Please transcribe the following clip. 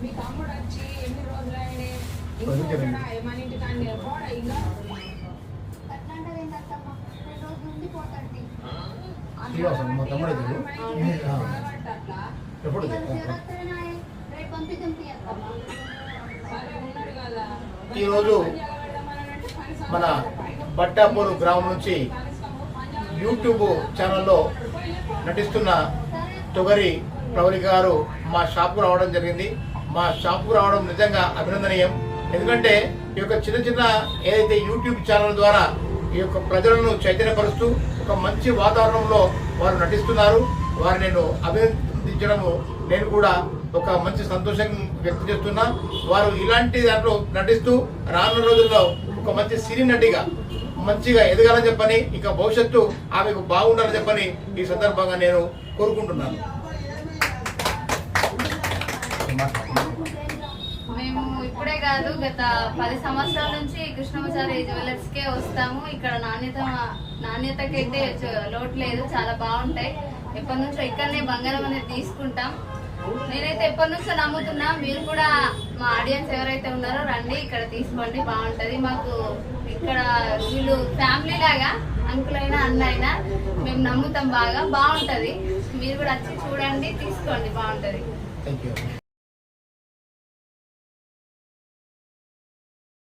మీ తమ్ముడు వచ్చి ఎన్ని మన పోడా ఇంకా ఎప్పుడు కదా. ఈరోజు మన బట్టాపూరు గ్రామం నుంచి యూట్యూబ్ ఛానల్లో నటిస్తున్న తొగరి ప్రవళి గారు మా షాప్కు రావడం జరిగింది. మా షాప్కు రావడం నిజంగా అభినందనీయం. ఎందుకంటే ఈ యొక్క చిన్న చిన్న ఏదైతే యూట్యూబ్ ఛానల్ ద్వారా ఈ యొక్క ప్రజలను చైతన్యపరుస్తూ ఒక మంచి వాతావరణంలో వారు నటిస్తున్నారు. వారు నేను అభినందించడము నేను కూడా ఒక మంచి సంతోషం వ్యక్తం చేస్తున్నా. వారు ఇలాంటి దాంట్లో నటిస్తూ రానున్న రోజుల్లో ఒక మంచి సినీ నటిగా మంచిగా ఎదగాలని చెప్పని ఇంకా భవిష్యత్తు ఆమెకు బాగుండాలని చెప్పని ఈ సందర్భంగా నేను కోరుకుంటున్నాను. మేము ఇప్పుడే కాదు గత పది సంవత్సరాల నుంచి కృష్ణమాచారి జ్యువెలర్స్ కే వస్తాము. ఇక్కడ నాణ్యత నాణ్యతకైతే లోటు లేదు చాలా బాగుంటాయి. ఎప్పటి నుంచో ఇక్కడనే బంగారం అనేది తీసుకుంటాం. నేనైతే ఎప్పటి నుంచో నమ్ముతున్నా. మీరు కూడా మా ఆడియన్స్ ఎవరైతే ఉన్నారో రండి ఇక్కడ తీసుకోండి బాగుంటది. మాకు ఇక్కడ వీళ్ళు ఫ్యామిలీ లాగా అంకుల్ అయినా అన్న అయినా మేము నమ్ముతాం బాగా. బాగుంటది. మీరు కూడా వచ్చి చూడండి తీసుకోండి బాగుంటది.